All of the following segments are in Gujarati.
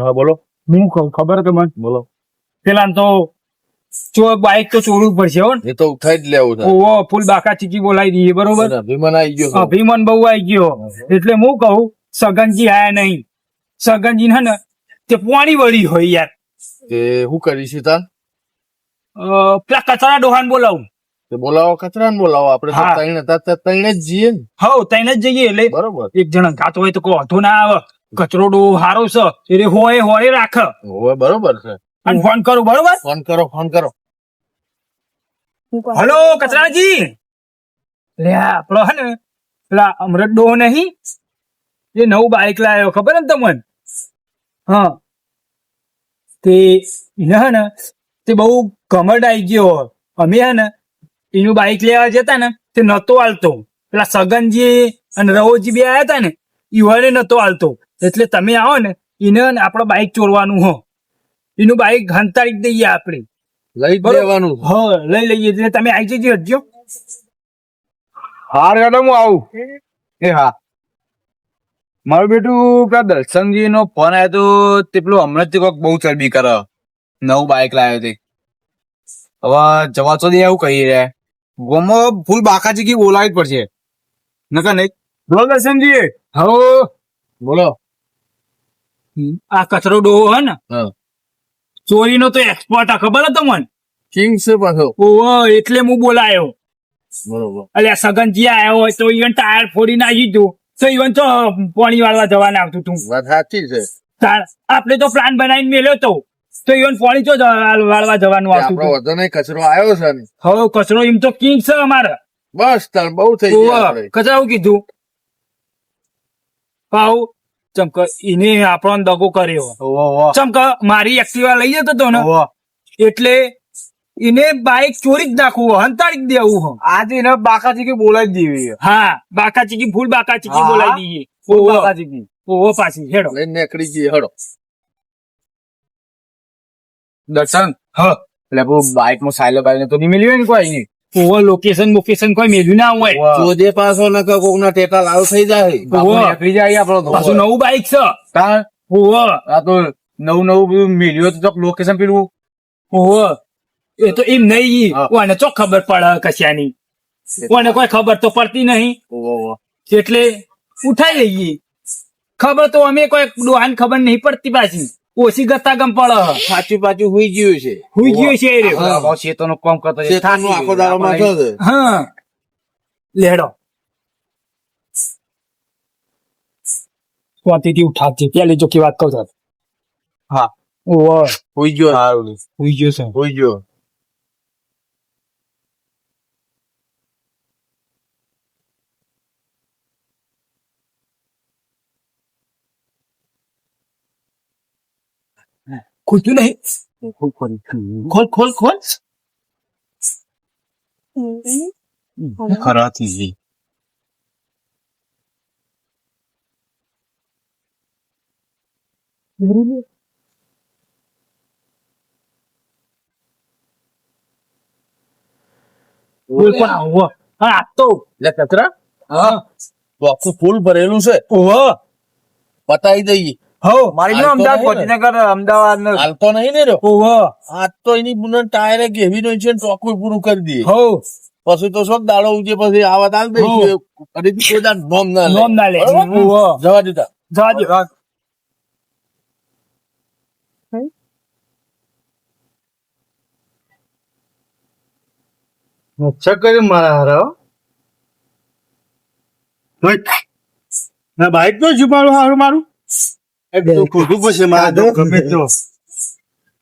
હા બોલો. હું કહું ખબર કે મને બોલો. પેલા તો જો બાઈક તો ચોરવું પડશે હો ને. એ તો ઉઠાઈ જ લેવું છે. ઓ ફૂલ બાકા ચીકી બોલાવી દઈએ બરોબર? અભિમાન આવી ગયો અભિમાન બહુ આવી ગયો. એટલે હું કહું સગનજી આયા નહીં. સગનજી હે ને તે પોણી વળી હોય યાર. તે શું કરીશું તાર પેલા કચરા ડોહાન બોલાવું. તે બોલાવો કચરા બોલાવો. આપણે તો હા. ત્રણ હતા તૈણ ત્રણે જ જઈએ ને. હવ તૈણ જ જઈએ. એટલે બરોબર. એક જણા ગાતો હોય તો કોઈ વાંધો ના આવે. કચરો ડો હારો છે. એટલે હોય હોય રાખ. હોય બરોબર છે. અને ફોન કરો બરોબર? ફોન કરો ફોન કરો. હલો કચરાજી. લે આપણો હે ને પેલા અમૃત ડો નહીં એ નવું બાઈક લાવ્યો ખબર ને તમને? હા. તે એને હે ને તે બહુ કમડ આવી ગયો. અમે હે ને એનું બાઈક લેવા જતા ને તે નતો હાલતો. પેલા સગનજી અને રવોજી બે આયા હતા ને ઈવાને નતો હાલતો. એટલે તમે આવો ને એને આપણો બાઈક ચોરવાનું હો. એનું બાઇક હંતાડી દઈએ આપણે. લઈ જ લેવાનું હ લઈ લઈએ એટલે તમે આવી જજો હજો હાર ગાડો હું આવું. એ હા. મારું બેટું પેલા દર્શનજી નો ફોન આવ્યો તો તે પેલું હમણાં જ કોઈક બહુ ચરબી કરે. નવું બાઇક લાવ્યો તે. હવે જવા તો દે એવું કહી રહ્યા. ગોમો ફૂલ બાકાજી કી બોલાવી જ પડશે. નકર નહીં. બોલો દર્શનજી. હો બોલો. આ કચરો ડોહો હે ને. ચોરીનો તો એક્સપર્ટ આ ખબર હતો મને કિંગ છે પાછો. ઓહો એટલે હું બોલાયો. બરોબર. એટલે સગનજી આવ્યો હોય તો ઈવન ટાયર ફોડી નાખી દીધું તો ઈવન તો પાણી વાળવા જવાના આવતું તું. વાત સાચી છે. તાર આપણે તો પ્લાન બનાવીને મેલ્યો તો. તો ઈવન પાણી તો વાળવા જવાનું આવતું આપણો વધુ કચરો આવ્યો છે ને. હવે કચરો એમ તો કિંગ છે અમારે. બસ તાર બહુ થઈ ગયા કચરા આપણે. કીધું. પાઉ ચમક એને આપણો દગો કર્યો. ચમક મારી એક્ટિવા લઈ જતો હતો ને એટલે એને બાઈક ચોરી જ નાખવું હંતાડી દેવું હો. આજે એને બાકા કી બોલાવી દેવી હા બાકા ચીકી ફૂલ બાકા ચીકી બોલાવી દઈએ. ફૂલ ઓહો, બાકાજી કી ઓહો પાછી હેડો. લઈને નીકળી ગઈ હેડો. દર્શન? હ. એટલે બાઇકમાં સાયલો બાઈક તો નહીં મળ્યું ને કોઈ? નહીં લોકેશન લોકેશન કોઈ મેલ્યું ના હોય. જોજે પાછો ન કોક ના ટેટા લાવ થઈ જાય. નીકળી જાય આપડો તો. પાછું નવું બાઈક છે. તાર ઓહો. આ તો નવું નવું બધું મેલ્યું તો લોકેશન પેલું. ઓહો. એ તો એમ નહીં. ઓને ચો ખબર પડે કશ્યાની ઓને કોઈ ખબર તો પડતી નહીં. એટલે ઉઠાઈ લઈએ. ખબર તો અમે કોઈ ડોહાન ખબર નહીં પડતી પાછી. ઓછી ગતા ગમ પડે. સાચું પાછું હુઈ ગયું છે. હુઈ ગયું છે એ રહ્યો. કામ કરતો છે. શેતાનનો આખો દાડો માથો છે. હા. લેડો. સ્વાતિથી ઉઠાવજે. પેલી જોકી વાત કહું છું. હા. ઓ હુઈ ગયો. હારું. હુઈ ગયો છે. હુઈ ગયો. ખુલતું નહીં ખોલ ખોલ ખોલ ખરાથી જી. ખોલ પણ આવો હા આ તો લે કચરા હા તો આખું ફૂલ ભરેલું છે ઓહો પતાઈ દઈએ હો મારી જો અમદાવાદ ગાંધીનગર અમદાવાદ ને હાલતો નહીં ને ઓહો આજ તો એની બુનન ટાયરે ગેવી નો છે ટોકું પૂરું કરી દે. હો. પછી તો શોખ દાડો ઉજે પછી આવા તાલ દઈશું અને કોઈ દાડ નોમ ના લે. નોમ ના લે? જવા દેતા જવા દે અચ્છા કર્યું મારા હારા ના બાઈક તો છુપાડું હારું મારું? ખોટું પછી મારા જો ગમે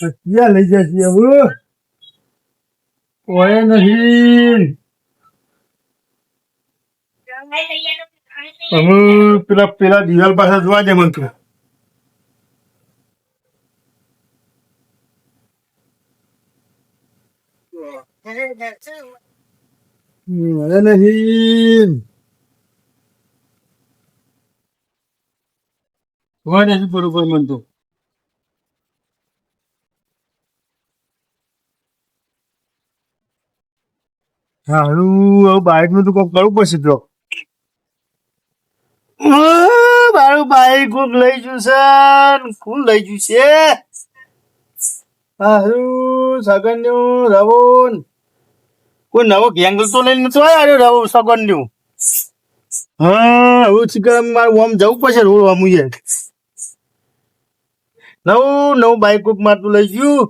તો ક્યાં લઈ જશે હવે કોઈ નહીં અમે પેલા પેલા દિવાલ પાસે જોવા દે મને તું નહીં બરોબર મને તો? સારું હવે બાઇકનું તો કોક કરવું પડશે તો. મારું બાઈક કોક લઈ જુ છે. ને કોણ લઈ જુ છે? હારું નું રવોન કોઈ નવો ગેંગલ તો લઈને નતો આવ્યો રવો સગન્યું હા હવે મારે ઓમ જવું પડશે રોડ આમ છે નવું નવું બાઈક મારતું લઈ ગયું.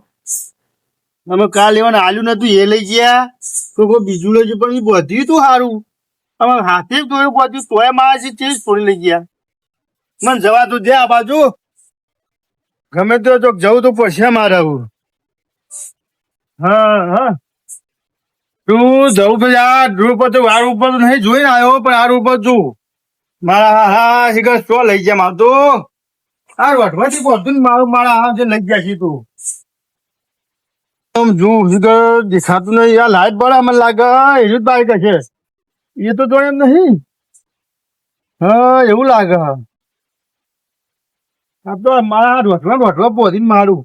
અમે કાલ લેવાનું આલ્યું નતું, એ લઈ ગયા. તો કોઈ બીજું લઈ ગયું, પણ એ બધું તું સારું અમે હાથે જ જોયું બધું તોય મારા છે તે જ છોડી લઈ ગયા. મને જવા તો દે આ બાજુ. ગમે તો ચોક જવું તો પડશે મારે આવું હા હા. તું જવું પછી આ રૂપ તો વાર ઉપર તો નહીં જોઈને આવ્યો, પણ આ ઉપર છું મારા હા હા શિખર શો લઈ ગયા માર તો. આ વટવાથી બધું મારું મારા હા જે લઈ ગયા છે તું. આમ જો શીખર દેખાતું નહીં. આ લાઈટ બળા મને લાગે. એનું બાઈક છે એ તો જોડે એમ નહીં. હા એવું લાગે. આ તો મારા રોટવા રોટવા પોધીને મારું.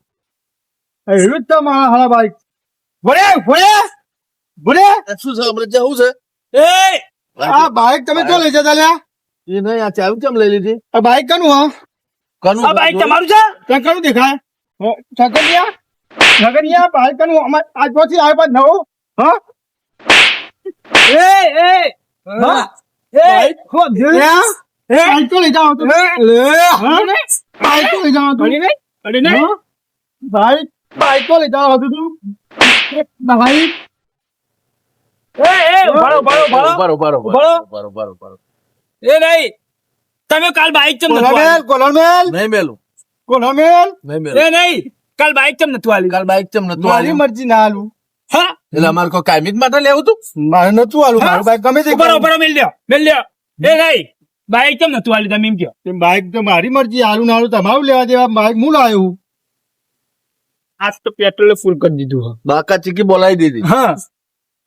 એવું જ તો મારા હારા બાઈક ભલે ભલે ભલે શું છે? અમૃત છે? એ આ બાઈક તમે ક્યાં લઈ જતા લ્યા? એ નહીં આ ચાવી કેમ લઈ લીધી? આ બાઈક કનું હા? કનું આ બાઈક તમારું છે? ત્યાં કનું દેખાય? છગડિયા છગડિયા બાઈક કનું અમાર આજ પછી આવ્યો પાછ નવો? હ? એ એ હા? એ હો ત્યાં? બાઈક તો લઈ જાવ તો. હા? બાઈક તો લઈ જાવ તો. અડી નહીં? અડી નહીં? બાઈક? બાઈક તો લઈ જાવ તું. બાઈક? એ એ ઉભારો ઉભારો ઉભારો, ઉભારો, ઉભારો. ઉભારો, ઉભારો, ઉભારો. એ નહીં. તમે કાલ બાઈક ચમ નતું કોલામેલ? કોલામેલ નહીં મેલું. કોલામેલ નહીં મેલું એ નહીં. કાલ બાઈક ચમ નતું આલી કાલ બાઈક ચમ નતું મારી મરજી ના આલું. હા? એટલે અમારે કોઈ કાયમી જ માટે લેવું તું? મારે નતું આલું મારું બાઈક ગમે તે ઉભારો ઉભારો મેલ લ્યો. મેલ લ્યો. એ નહીં. બાઈક ચમ નતું આલી તમે એમ કહો. તેમ બાઈક તો મારી મરજી આલું ના આલું તમારું લેવા દેવા. બાઈક હું લાવ્યું આજ તો પેટ્રોલ ફૂલ કરી દીધું બાકા ચીકી બોલાવી દીધી. હા.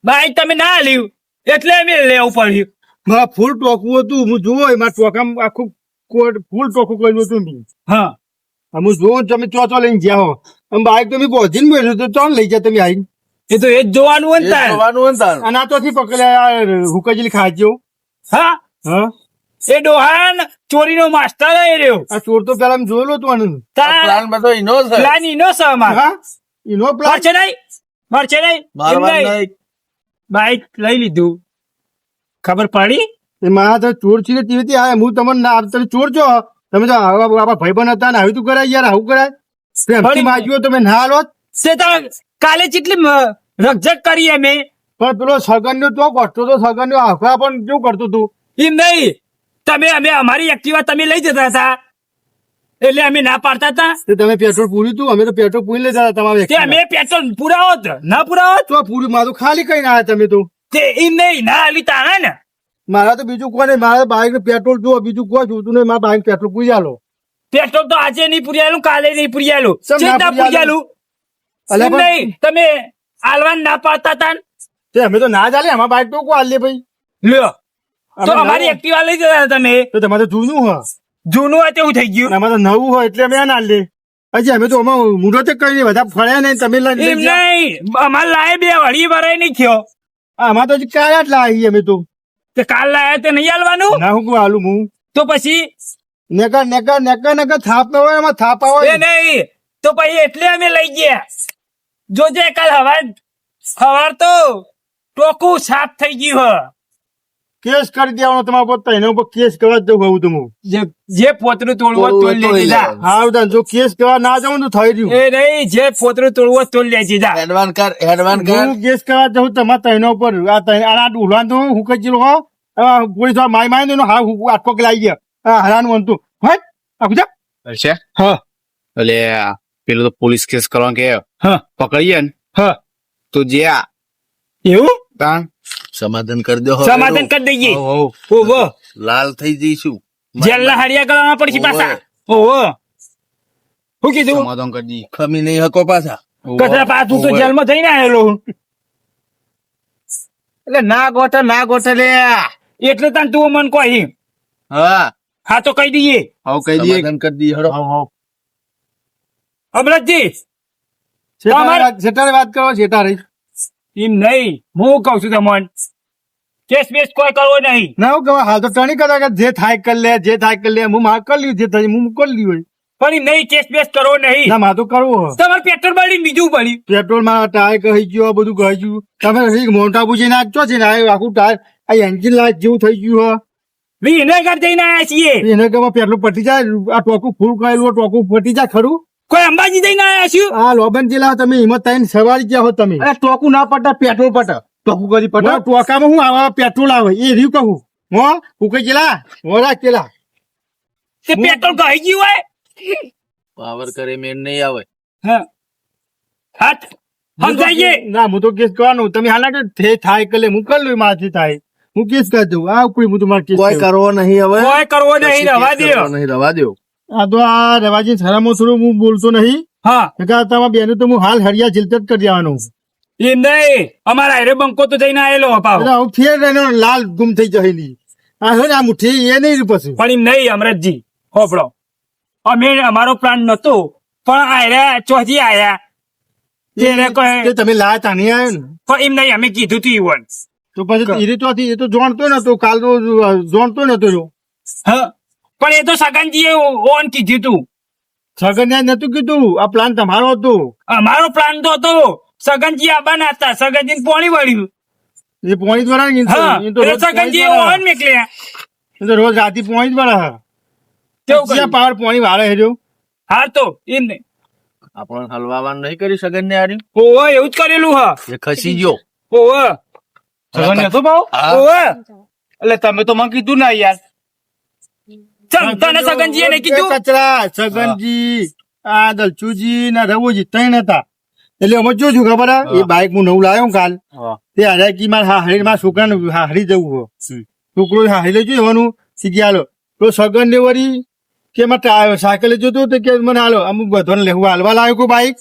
બાઈક તમે ના આલ્યું. એટલે મેં લેવું પડ્યું. મારા ફૂલ ટોકવું હતું. હું જોવો મારા ટોકામ આખું કોટ ફૂલ ટોકું કર્યું હતું હા. હું જોઉં તમે ચો ચો લઈને જ્યાં હો. અને બાઈક તમે મેં પહોંચીને બેઠો તો ચોન લઈ જાય તમે આવીને. એ તો એ જ જોવાનું હોય ને જોવાનું હોય ને અને આ તો થી પકડ્યા હુકજલી ખાજો હા? હા. એ ડોહાન ચોરીનો માસ્ટર એ રહ્યો. આ ચોર તો પેલા જોયેલો તાર પ્લાન બધો ઇનો છે. પ્લાન ઇનો છે અમાર. હા? એનો પ્લાન મળશે નહીં? એમ મારવાનું નહીં. નહીં. બાઈક લઈ લીધું. ખબર પડી? મારા તો ચોર છે તે તેવી આ હું તમને ના તમે ચોર છો? તમે તો આવા ભાઈ ભાઈબંધ હતા ને આવી તું કરાય યાર આવું કરાય. પ્રેમથી માંગ્યો તમે ના હાલો સે તો કાલે જેટલી રકજક રકઝક કરી અમે. પણ પેલો સગનનું તો કરતો તો સગનનું આખા પણ કેવું કરતું તું? એ નહીં. તમે અમે અમારી એક્ટિવા તમે લઈ જતા હતા. એટલે અમે ના પાડતા હતા. તે તમે પેટ્રોલ પૂર્યું તું? અમે તો પેટ્રોલ પૂરી લેતા હતા તમારે અમે પેટ્રોલ પુરાવો ના પુરાવો તો પૂરું મારું ખાલી કઈ ના તમે તો. તે એમ નહીં ના આલી તારા ને. મારા તો બીજું કોઈ નહીં મારા બાઈક પેટ્રોલ જુઓ બીજું કોઈ જોતું નહીં મારા બાઈક પેટ્રોલ પૂરી આલો. પેટ્રોલ તો આજે નહીં પુરિયાલું કાલે નહીં પૂરી આલું. ચિંતા પૂરી નહીં? તમે આલવાન ના પાડતા તા તે અમે તો ના ચાલે અમારા બાઈક તો કોઈ આલે ભાઈ. લ્યો. તો અમારી એક્ટિવા લઈ જતા તમે. તો તમારે જૂનું હોય. જૂનું હોય તેવું થઈ ગયું. અમારે નવું હોય એટલે અમે આ ના લે હજી અમે તો અમારે મુહૂર્ત તો કરી બધા ફળ્યા નહીં તમે લઈ નહીં. અમારે લાય બે વળી ભરાય નહીં થયો. આમાં તો કાલ જ લાવી અમે તો. તે કાલ લાયા તે નહીં હાલવાનું? ના હું આલું હું. તો પછી? નેકા નેકા નેકા નેકા થાપ હોય એમાં થાપા હોય. નહીં. તો પછી એટલે અમે લઈ ગયા. જોજે કાલ હવાર હવાર તો ટોકું સાફ થઈ ગયું હ. કેસ કરી દેવાનો તમારા પર એના ઉપર કેસ કરવા જ જવું તમે જે જે પોતરું તોડવો તોડી લેજે જા. હા ઉદાન જો કેસ કરવા ના જાઉં તો થઈ રહ્યું એ નહીં જે પોતરું તોડવો તોડ લેજે જા. એડવાન્સ કર એડવાન્સ કર. હું કેસ કરવા જાઉં તમારા તૈનો ઉપર આ તૈન આ ડુલાન તો હું કઈ જીલો હો પોલીસવાળા માય માય ને હા હું આટકો કે લાવી ગયા. હા હરાન વનતું હટ આખું જા. છે હા. એટલે પેલો તો પોલીસ કેસ કરવાનું કે હા. પકડીએ ને હા. તો જે એવું? તાણ સમાધાન કરી દો સમાધાન કરી દઈએ. હો, હો. ઓહો લાલ થઈ જઈશું જેલના હરિયા કરવા પડશે પાછા. ઓહો શું કીધું? સમાધાન કરી દઈએ. ખમી નહીં હકો પાછા. કચરા પાછું તો. જેલમાં જઈને આવેલો એટલે ના ગોઠે ના ગોઠે લે. એટલે તને તું મન કહી. હા. હા તો કહી દઈએ. હા કહી દઈએ. સમાધાન કરી દઈએ હળો. અમરતજી. શેઠારે તમારે- વાત- શેઠારે વાત કરો શેઠારે એમ નહીં. હું કઉ છું તમને કેસ બેસ કોઈ કરવો નહીં. ના હું કહું હાલ તો ત્રણેય કરે કે જે થાય કરી લે જે થાય કરી લે હું માર કરી લ્યું જે થાય હું કરી લ્યું. પણ નહીં કેસ બેસ કરવો નહીં. ના માર કરવું તમારે પેટ્રોલ બળી બીજું પડ્યું પેટ્રોલમાં ટાયર કહી ગયો બધું કહી ગયું. તમે મોટા પૂછી નાખજો છે ને આખું ટાયર આ એન્જિન લાઈટ જેવું થઈ ગયું હો. વિનયગર જઈને આવ્યા છીએ. એને કહેવા પેટ્રોલ પટી જાય આ ટોકું ફૂલ કરેલું ટોકું પટી જાય ખરું? કોઈ અંબાજી જઈને આયા છું? આ લોબન જિલ્લા તમે હિંમત થઈને સવારી ગયા હો તમે. અરે ટોકું ના પટા પેટ્રોલ પટા. ટોકું કરી પડતા પટા ટોકામાં હું આવા પેટ્રોલ આવે એ રહ્યું કહું. હો કઈ જેલા મોરા કેલા તે પેટ્રોલ કહી ગયું હોય. પાવર કરે મેન નહીં આવે. હા. હાથ સમજાઈએ ના હું તો કેસ કરવાનું. તમે હાલા કે થે થાય કલે હું કર લઉં મારાથી થાય. હું કેસ કરી દઉં. આ કોઈ હું તમારે કેસ કોઈ કરવો નહીં હવે. કોઈ કરવો નહીં રવા દો. નહીં રવા દો. આ તો આ રવાજી થરામાં થોડું હું બોલતો નહીં. હા. નકર તમારા બેનું તો હું હાલ હરિયા જિલત જ કરી દેવાનું એ નહીં અમારા હારે બંકો તો જઈને આયેલો અપાવ એટલે હું ફેર એનો લાલ ગુમ થઈ જહેલી આ ને આ મુઠ્ઠી એ નહીં પછી. પણ એમ નહીં અમરતજી હોપડો અમે અમારો પ્લાન નતો પણ આયા ચોથી આયા તેને કહે તમે લાયા તા આવ્યો ને? પણ એમ નહીં અમે કીધું તું ઈવન. તો પછી ધીરે તો એ તો જાણતો નતો કાલ તો જાણતો નતો જો હા. પણ એ તો સગનજીએ ઓન કીધું તું. છગન નતું કીધું. આ પ્લાન તમારો હતો. અમારો પ્લાન તો હતો. સગનજી આબાના હતા સગનજી પોણી વળ્યું. એ પોણી દ્વારા હા એ તો સગનજી ઓન મેકલ્યા. એ તો રોજ રાતી પોણી દ્વારા કેવું પાવર પોણી વાળે હેજો હા તો એમ ને. આપણે હલવાવાન નહીં કરી સગન ને આરી ઓવે એવું જ કરેલું હા. એ ખસી ગયો. ઓવે સગન નતો ભાવ? હા. એટલે તમે તો મને કીધું ના યાર. તને સગનજી ને કીધું? કચરા સગનજી આ દલચુજી ના રવુજી ત્રણ હતા. એટલે અમે જોયું ખબર હે? એ બાઈક હું નવું લાવ્યો ને કાલ. તે હજાર કી મારે હાહરી મારા છોકરાને હાહરી જવું હો. છોકરો હાહરી લઈ જવાનું સીધી હાલો તો સગન ને વળી કે મારે સાયકલ જોતો તો કે મને હાલો અમુક બધાને લેવું હાલવા લાવ્યો કોઈ બાઈક?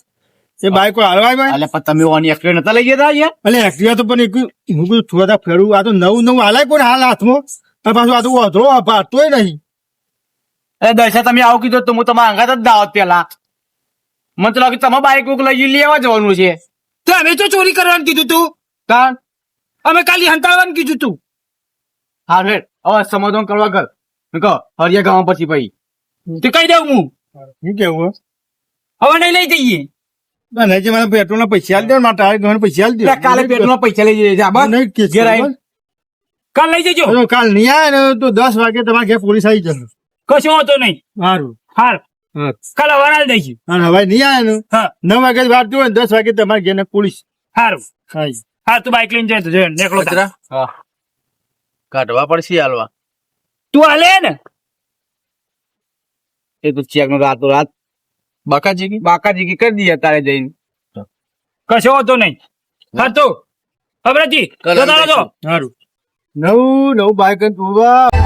એ બાઈક હાલવા એટલે પણ તમે ઓની એક્ટિવા નતા લઈ ગયા યાર એટલે એક્ટિવા તો પણ એક હું બધું થોડા ફેરવું. આ તો નવું નવું હાલાય કોઈ હાલ હાથમાં? પાછું આ તો વધરો પાડતોય નહીં. અરે દર્શા તમે આવું કીધું તો હું તમારા અંગાત જ દાવત પેલા. મને તો લાગે તમારે બાઈક બુક લઈ લેવા જવાનું છે. તો અમે તો ચોરી કરવાનું કીધું તું. કારણ? અમે કાલી હંતાડવાનું કીધું તું. હા હેડ હવે સમાધાન કરવા કર કહો હરિયા ગામ પછી ભાઈ. તે કહી દઉં હું. શું કેવું? હવે નહીં લઈ જઈએ. ના નહીં જે મને પેટ્રોલ ના પૈસા આલી દે ને મારા ટાયર ગવાના પૈસા આલી દે. કાલે પેટ્રોલ પૈસા લઈ જઈએ. આ બસ. નહીં કેસ કાલ લઈ જજો. કાલ નહીં આવે ને તો દસ વાગે તમારે ઘેર પોલીસ આવી જશે. કશું હોતો નહીં. સારું હાર હા. કાલ દઈશું અને હવે નહીં આવે હા. નવ વાગે દસ વાગે તમારે ઘેર પોલીસ. હારું. હા તું બાઈક લઈને જાય તો જો નીકળો હા. કાઢવા પડશે હાલવા. તું હાલે ને? એ તો ચેક નો રાતો રાત. બાકાજી કી બાકા જીકી કરી દઈએ તારે જઈને. કશો હોતો નહીં. હા. તો. અમરતજી કાલ જતા રહો છો. સારું નવું નવું બાઈક જોવા